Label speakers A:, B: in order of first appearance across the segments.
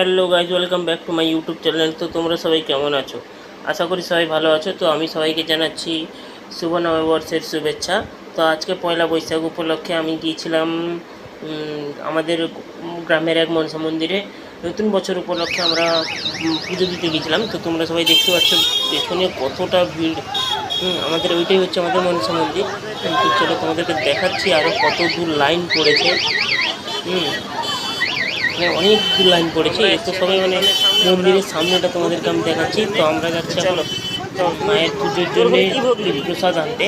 A: Hello guys welcome back to my YouTube channel তো তোমরা সবাই কেমন আছো? আশা করি সবাই ভালো আছো। তো আমি সবাইকে জানাচ্ছি শুভ নববর্ষের শুভেচ্ছা। তো আজকে পয়লা বৈশাখ উপলক্ষে আমি গিয়েছিলাম আমাদের গ্রামের এক মনসা মন্দিরে। নতুন বছর উপলক্ষে আমরা পুজো দিতে গিয়েছিলাম। তো তোমরা সবাই দেখতে পাচ্ছ পেছনে কতটা ভিড়। আমাদের ওইটাই হচ্ছে আমাদের মনসা মন্দির। চলো তোমাদেরকে দেখাচ্ছি আরও কত দূর লাইন পড়েছে। হুম মানে অনেক দূর লাইন পড়েছে এর তো সবাই মানে মন্দিরের সামনেটা তোমাদেরকে আমি দেখাচ্ছি। তো আমরা যাচ্ছি চলো মায়ের পুজোর জন্য প্রসাদ আনতে।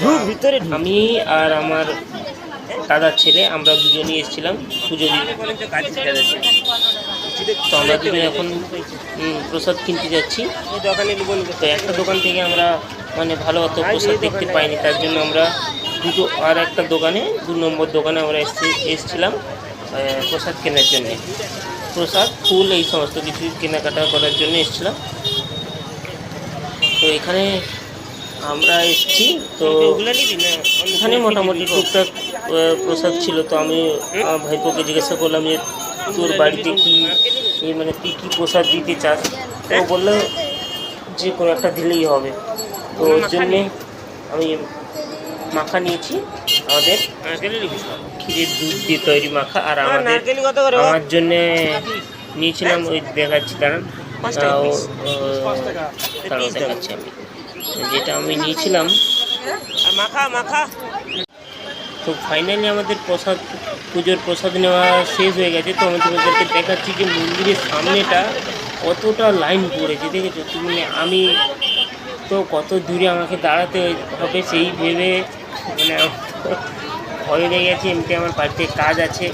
A: হ্যাঁ
B: ভিতরে
A: আমি আর আমার দাদার ছেলে আমরা দুজনই এসেছিলাম পুজো তো আমরা দুজন এখন প্রসাদ কিনতে যাচ্ছি। তো একটা দোকান থেকে আমরা মানে ভালো অত প্রসাদ দেখতে পাইনি তার জন্য আমরা দুটো আর একটা দোকানে দু নম্বর দোকানে আমরা এসে এসেছিলাম। প্রসাদ কেনার জন্যে। প্রসাদ, ফুল, এই সমস্ত কিছু কেনাকাটা করার জন্য এসেছিলাম। তো এখানে আমরা এসেছি, তো এখানে মোটামুটি টুকটাক প্রসাদ ছিল। তো আমি ভাইপোকে জিজ্ঞাসা করলাম যে, তোর বাড়িতে কি মানে তুই কী প্রসাদ দিতে চাস? তো বলল, যে কোনো একটা দিলেই হবে। তো ওর জন্যে আমি মাখা নিয়েছি। আমাদের ক্ষীরের দুধ দিয়ে তৈরি মাখা আর আমাদের আমার জন্যে নিয়েছিলাম ওই দেখাচ্ছি দাঁড়ান। দাঁড়াও দেখাচ্ছি আমি। যেটা আমি নিয়েছিলাম।
B: আর মাখা মাখা।
A: তো ফাইনালি আমাদের প্রসাদ পুজোর প্রসাদ নেওয়া শেষ হয়ে গেছে। তো আমি তোমাদেরকে দেখাচ্ছি যে মন্দিরের সামনেটা কতটা লাইন পড়েছে দেখেছ? তুমি আমি তো কত দূরে আমাকে দাঁড়াতে হবে সেই ভেবে মানে হয়ে গেছে এমনি আমার বাড়িতে কাজ আছে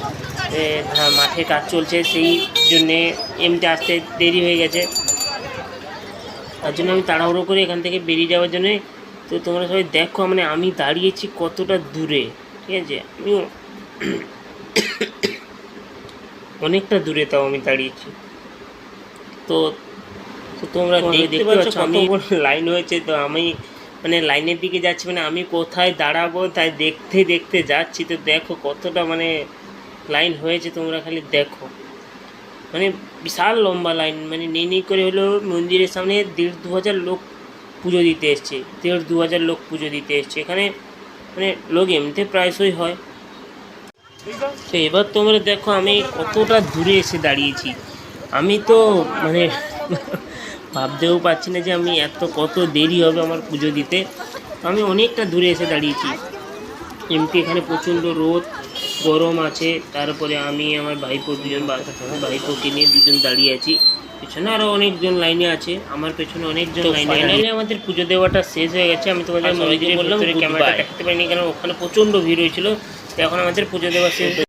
A: হ্যাঁ, মাঠে কাজ চলছে সেই জন্যে এমনি আসতে দেরি হয়ে গেছে। তার জন্য আমি তাড়াহুড়ো করে এখান থেকে বেরিয়ে যাওয়ার জন্যে তো তোমরা সবাই দেখো মানে আমি দাঁড়িয়েছি কতটা দূরে ঠিক আছে? আমি অনেকটা দূরে তাও আমি দাঁড়িয়েছি। তো তো তোমরা দেখতে পাচ্ছ আমি লাইন হয়েছে তো আমি মানে লাইনের দিকে যাচ্ছি মানে আমি কোথায় দাঁড়াবো তাই দেখতে দেখতে যাচ্ছি। তো দেখো কতটা মানে লাইন হয়েছে, তোমরা খালি দেখো। মানে বিশাল লম্বা লাইন মানে নেই নেই করে হলো মন্দিরের সামনে দেড় দু হাজার লোক পুজো দিতে এসছে, দেড় দু হাজার লোক পুজো দিতে এসছে। এখানে মানে লোক এমনিতে প্রায়শই হয়। তো এবার তোমরা দেখো আমি কতটা দূরে এসে দাঁড়িয়েছি। আমি তো মানে ভাবতেও পারছি না যে আমি এত কত দেরি হবে আমার পুজো দিতে। আমি অনেকটা দূরে এসে দাঁড়িয়েছি। এমনি এখানে প্রচণ্ড রোদ গরম আছে। তারপরে আমি আমার ভাইপো দুজন বা- ভাইপোকে নিয়ে দুজন দাঁড়িয়ে আছি। পেছনে আরও অনেকজন লাইনে আছে। আমার পেছনে অনেকজন লাইনে ফাইনালি আমাদের পুজো দেওয়াটা শেষ হয়ে গেছে। আমি তোমাদের মন্দিরে বললাম ক্যামেরাটা দেখাতে পারিনি কেন ওখানে প্রচণ্ড ভিড় হয়েছিল। তো এখন আমাদের পুজো দেওয়া শেষ